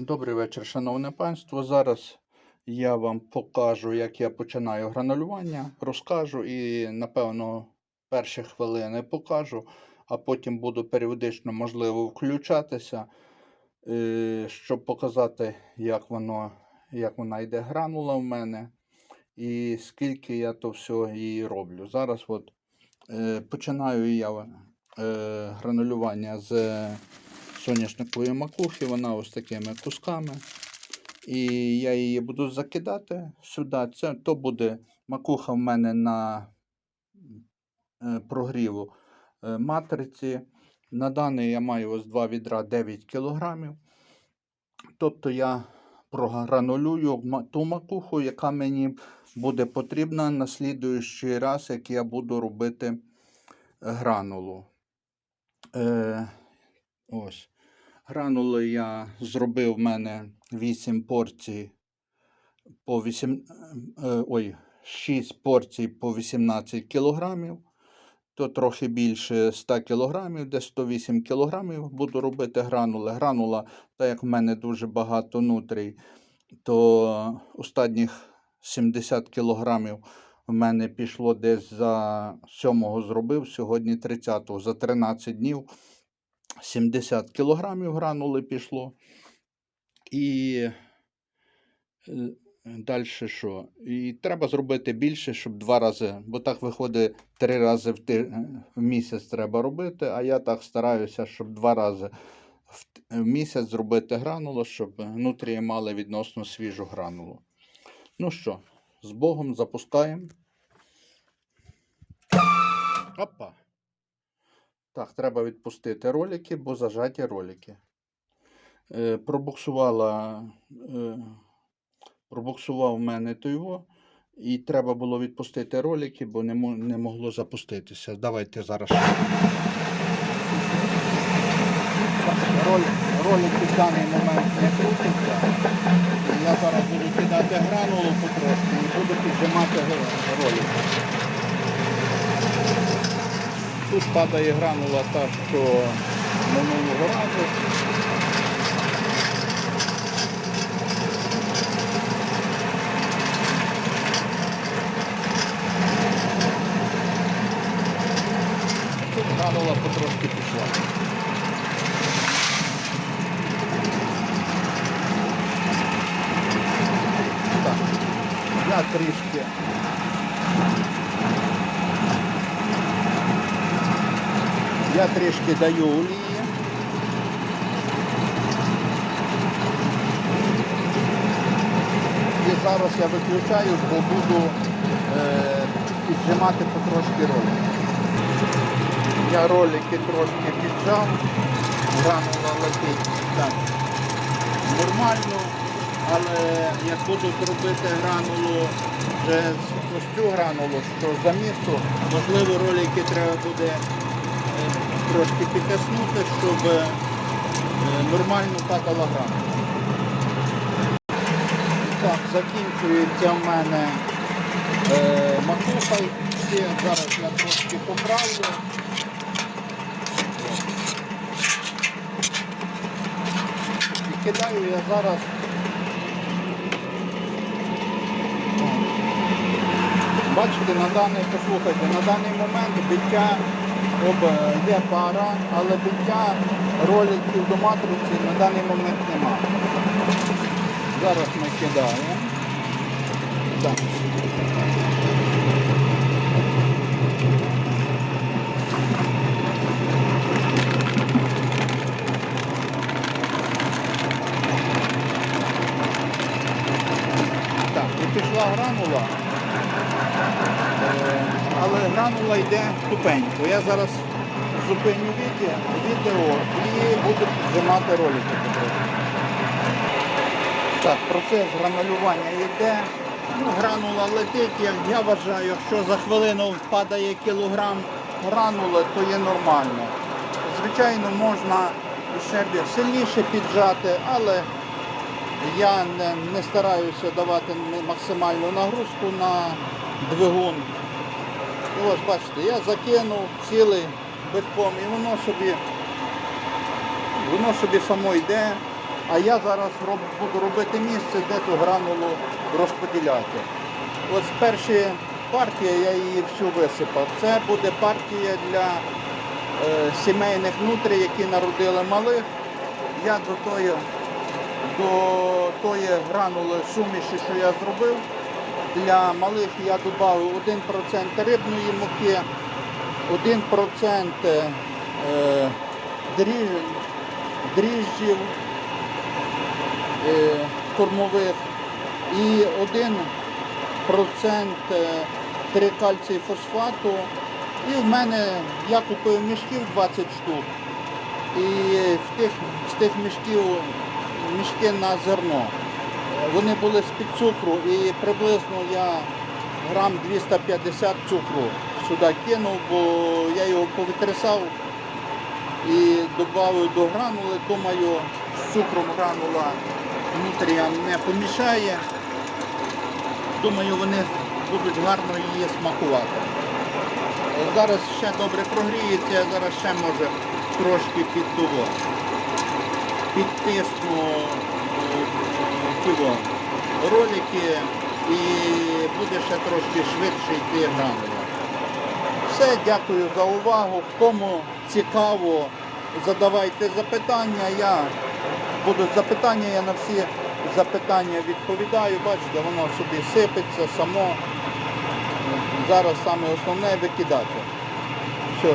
Добрий вечір, шановне панство. Зараз я вам покажу, як я починаю гранулювання, розкажу і, напевно, перші хвилини покажу, а потім буду періодично, можливо, включатися, е, щоб показати, як воно, як вона йде гранула в мене і скільки я то все її роблю. Зараз от е, починаю я е, гранулювання з соняшникової макухи, вона ось такими кусками. І я її буду закидати сюди. Це то буде макуха в мене на е, прогріву е, матриці. На даний я маю ось два відра 9 кг. Тобто я програнулюю ту макуху, яка мені буде потрібна на слідуючий раз, як я буду робити гранулу. Е, ось. Гранули я зробив в мене 8 порцій по 8, е, ой, 6 порцій по 18 кілограмів. То трохи більше 100 кілограмів, десь 108 кілограмів буду робити гранули. Гранула, так як в мене дуже багато нутрій, то останніх 70 кілограмів в мене пішло десь за 7-го зробив, сьогодні 30-го, за 13 днів. 70 кілограмів гранули пішло. І далі що? І треба зробити більше, щоб два рази, бо так виходить три рази в, ти, в місяць треба робити, а я так стараюся, щоб два рази в, місяць зробити гранулу, щоб нутрії мали відносно свіжу гранулу. Ну що, з Богом запускаємо. Опа. Так, треба відпустити ролики, бо зажаті ролики. Е, пробуксувала, е, пробуксував в мене тойво, і треба було відпустити ролики, бо не, не могло запуститися. Давайте зараз. Ролик, ролики в даний момент не крутяться. Я зараз буду кидати гранулу потрошки і буду піджимати г- ролик. Тут падає гранула та, що минулого разу. Тут гранула потрошки пішла. Так, я трішки Я трішки даю олії. І зараз я виключаю, бо буду е, піджимати потрошки ролики. Я ролики трошки піджав, гранула летить так нормально, але як буду робити гранулу вже з- ось цю гранулу, що замісу, можливо ролики треба буде трошки підтиснути, щоб е, нормально падала гранула. Так, закінчується в мене е, макуха. Зараз я трошки поправлю. І кидаю я зараз. Бачите, на даний, послухайте, на даний момент биття об, є пара, але биття роликів до матриці на даний момент немає. Зараз ми кидаємо. Так, і пішла гранула. Е, Але гранула йде тупенько. Я зараз зупиню відео, і буду піджимати ролики. Так, процес гранулювання йде. Ну, гранула летить, як я вважаю, якщо за хвилину падає кілограм гранули, то є нормально. Звичайно, можна ще сильніше піджати, але я не, не стараюся давати максимальну нагрузку на двигун. Ось бачите, я закинув цілий битком і воно собі, воно собі само йде. А я зараз роб- буду робити місце, де ту гранулу розподіляти. Ось перша партія, я її всю висипав. Це буде партія для е, сімейних нутрій, які народили малих. Я до тої, до тої гранули суміші, що я зробив, для малих я додав 1% рибної муки, 1% е, дріж, дріжджів е, кормових і 1% трикальцій фосфату. І в мене я купив мішків 20 штук. І в тих, з тих мішків мішки на зерно. Вони були з-під цукру і приблизно я грам 250 цукру сюди кинув, бо я його повитрясав і додав до гранули. Думаю, з цукром гранула нутріям не помішає. Думаю, вони будуть гарно її смакувати. Зараз ще добре прогріється, зараз ще може трошки під того. Підтисну тіло ролики і буде ще трошки швидше йти гранула. Все, дякую за увагу. Кому цікаво, задавайте запитання. Я будуть запитання, я на всі запитання відповідаю. Бачите, воно собі сипеться само. Зараз саме основне викидати. Все,